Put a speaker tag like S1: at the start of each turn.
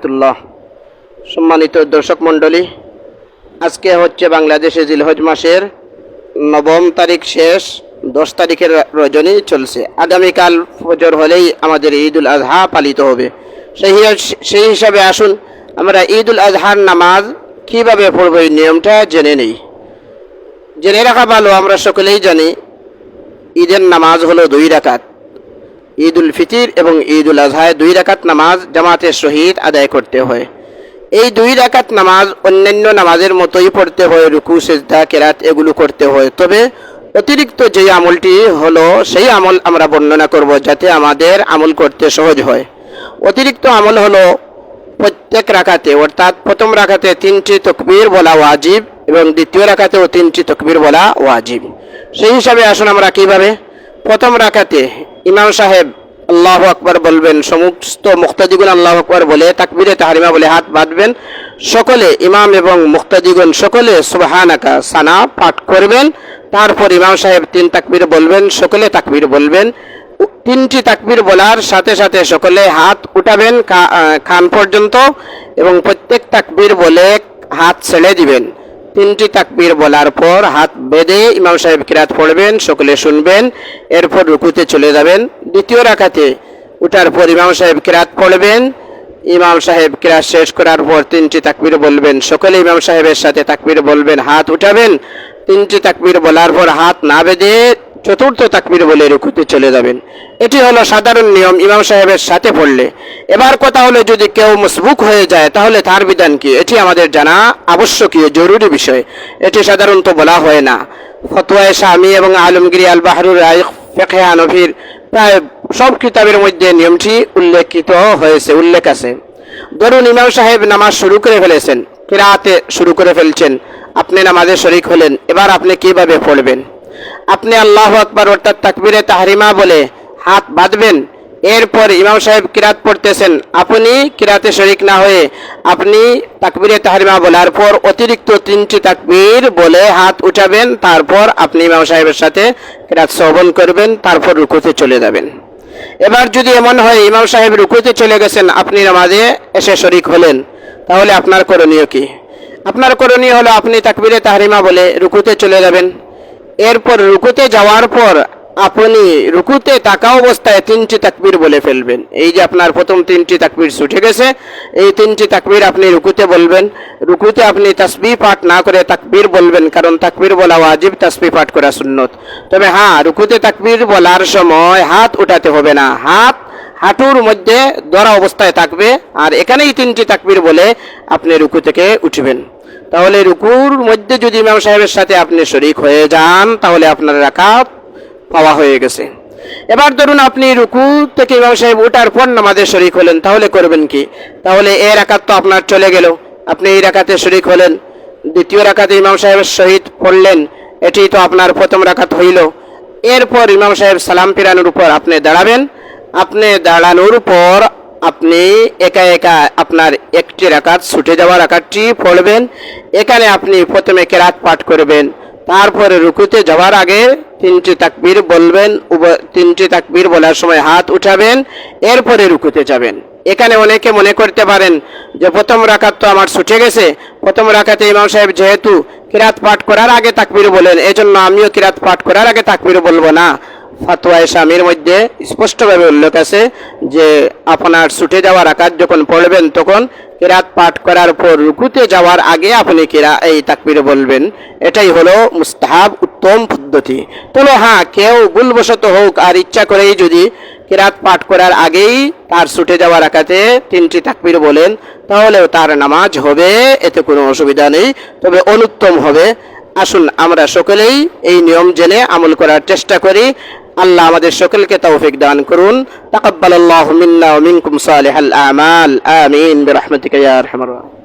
S1: রহমতুল্লাহ। সম্মানিত দর্শক মণ্ডলী, আজকে হচ্ছে বাংলাদেশে জিলহজ মাসের নবম তারিখ শেষ, দশ তারিখের রজনী চলছে। আগামীকাল ফজর হলেই আমাদের ঈদ উল আজহা পালিত হবে। সেই সেই হিসাবে আসুন, আমরা ঈদ উল আজহার নামাজ কীভাবে পড়ব এই নিয়মটা জেনে নেই। জেনে রাখা ভালো, আমরা সকলেই জানি, ঈদের নামাজ হলো দুই রাকাত। ঈদ উল ফিতির এবং ঈদ উল আজহায় দুই রাকাত নামাজ জামাতের সহিত আদায় করতে হয়। এই দুই রাকাত নামাজ অন্যান্য নামাজের মতোই পড়তে হয়, রুকু, সেজদা, কেরাত এগুলো করতে হয়। তবে অতিরিক্ত যে আমলটি হলো, সেই আমল আমরা বর্ণনা করব যাতে আমাদের আমল করতে সহজ হয়। অতিরিক্ত আমল হলো প্রত্যেক রাখাতে অর্থাৎ প্রথম রাখাতে তিনটি তকবীর বলা ওয়াজিব এবং দ্বিতীয় রাখাতেও তিনটি তকবির বলা ওয়াজিব। সেই হিসাবে আসুন আমরা কীভাবে প্রথম রাখাতে ইমাম সাহেব আল্লাহ আকবর বলবেন সমস্ত মুক্তাদিগুন আল্লাহ আকবর বলে তাকবিরে তাহারিমা বলে হাত বাঁধবেন। সকলে ইমাম এবং মুক্তাদিগুন সকলে সুবাহানাকা সানা পাঠ করবেন। তারপর ইমাম সাহেব তিন তাকবির বলবেন সকলে তাকবির বলবেন। তিনটি তাকবির বলার সাথে সাথে সকলে হাত উঠাবেন আহ, পর্যন্ত এবং প্রত্যেক তাকবির বলে হাত ছেড়ে দিবেন। তিনটি তাকবির বলার পর হাত বেঁধে ইমাম সাহেব কিরাত পড়বেন, সকলে শুনবেন, এরপর রুকুতে চলে যাবেন। দ্বিতীয় রাখাতে উঠার পর ইমাম সাহেব কিরাত পড়বেন, ইমাম সাহেব কিরাত শেষ করার পর তিনটি তাকবির বলবেন, সকলে ইমাম সাহেবের সাথে তাকবির বলবেন, হাত উঠাবেন। তিনটি তাকবির বলার পর হাত না বেঁধে চতুর্থ তাকবীর বলে রুকুতে চলে যাবেন। এটি হলো সাধারণ নিয়ম, ইমাম সাহেবের সাথে পড়লে। এবার কথা হলো, যদি কেউ মসবুক হয়ে যায়, তাহলে তার বিধান কি? এটি আমাদের জানা আবশ্যকীয়, জরুরি বিষয়। এটি সাধারণত বলা হয় না। ফতোয়ায় স্বামী এবং আলমগিরি আল বাহরুর রায় ফেখে হানফির, প্রায় সব কিতাবের মধ্যে নিয়মটি উল্লেখিত হয়েছে, উল্লেখ আছে। ধরুন, ইমাম সাহেব নামাজ শুরু করে ফেলেছেন, কিরাতে শুরু করে ফেলছেন। আপনি নামাজে শরিক হলেন, এবার আপনি কীভাবে পড়বেন? আপনি আল্লাহ আকবর অর্থাৎ তাকবিরে তাহরিমা বলে হাত বাঁধবেন। এরপর ইমাম সাহেব কিরাত পড়তেছেন। আপনি কিরাতে শরিক না হয়ে আপনি তাকবিরে তাহরিমা বলার পর অতিরিক্ত তিনটি তাকবির বলে হাত উঠাবেন, তারপর আপনি ইমাম সাহেবের সাথে কিরাত শ্রবণ করবেন, তারপর রুকুতে চলে যাবেন। এবার যদি এমন হয় ইমাম সাহেব রুকুতে চলে গেছেন, আপনি নামাজে এসে শরিক হলেন, তাহলে আপনার করণীয় কি? আপনার করণীয় হলো আপনি তাকবিরে তাহরিমা বলে রুকুতে চলে যাবেন। এরপর রুকুতে যাওয়ার পর আপনি রুকুতে তাকা অবস্থায় তিনটি তাকবীর বলে ফেলবেন। এই যে আপনার প্রথম তিনটি তাকবীর ছুটে গেছে, এই তিনটি তাকবীর আপনি রুকুতে বলবেন। রুকুতে আপনি তাসবি পাঠ না করে তাকবীর বলবেন, কারণ তাকবীর বলা ওয়াজিব তাসবি পাঠ করা সুন্নত। তবে হ্যাঁ রুকুতে তাকবীর বলার সময় হাত উঠাতে হবে না। হাত, হাঁটুর মধ্যে ধরা অবস্থায় থাকবে, আর এখানেই তিনটি তাকবীর বলে আপনি রুকু থেকে উঠবেন। তাহলে রুকুর মধ্যে যদি ইমাম সাহেবের সাথে আপনি শরিক হয়ে যান, তাহলে আপনার রাকাত পাওয়া হয়ে গেছে। এবার ধরুন আপনি রুকু থেকে ইমাম সাহেব উঠার পর নামাজে শরিক হলেন, তাহলে করবেন কি? তাহলে এ রাকাত তো আপনার চলে গেল। আপনি এই রাকাতে শরিক হলেন, দ্বিতীয় রাকাতে ইমাম সাহেবের সহিত পড়লেন, এটি তো আপনার প্রথম রাকাত হইল। এরপর ইমাম সাহেব সালাম ফিরানোর উপর আপনি দাঁড়াবেন। আপনি দাঁড়ানোর পর আপনি একা একা আপনার একটি রাকাত ছুটে যাওয়া রাকাতটি পড়বেন। এখানে আপনি প্রথমে কেরাত পাঠ করবেন। তারপরে রুকুতে যাওয়ার আগে তিনটি তাকবীর বলবেন তিনটি তাকবীর বলার সময় হাত উঠাবেন, এরপরে রুকুতে যাবেন। এখানে অনেকে মনে করতে পারেন যে প্রথম রাকাত তো আমার ছুটে গেছে, প্রথম রাকাতে ইমাম সাহেব যেহেতু কিরাত পাঠ করার আগে তাকবীর বলেন, এজন্য আমিও কিরাত পাঠ করার আগে তাকবীর বলব না। ফাতোয়ায় স্বামীর মধ্যে স্পষ্টভাবে উল্লেখ আছে যে আপনার ছুটে যাওয়ার আকার যখন পড়বেন তখন কেরাত পাঠ করার পর রুকুতে যাওয়ার আগে আপনি কিরা এই তাকবির বলবেন। এটাই হলো মুস্তাহাব উত্তম পদ্ধতি। তবে হ্যাঁ কেউ ভুলবশত হোক আর ইচ্ছা করেই যদি কেরাত পাঠ করার আগেই তার ছুটে যাওয়ার আকাতে তিনটি তাকবির বলেন, তাহলেও তার নামাজ হবে, এতে কোনো অসুবিধা নেই। তবে অনুত্তম হবে। আসুন, আমরা সকলেই এই নিয়ম জেনে আমল করার চেষ্টা করি। আল্লাহ আমাদের সকলকে তৌফিক দান করুন। তাকাব্বালাল্লাহু মিন্না ওয়া মিনকুম সালিহাল আমাল। আমিন। বিরহমাতিকা ইয়া আরহামার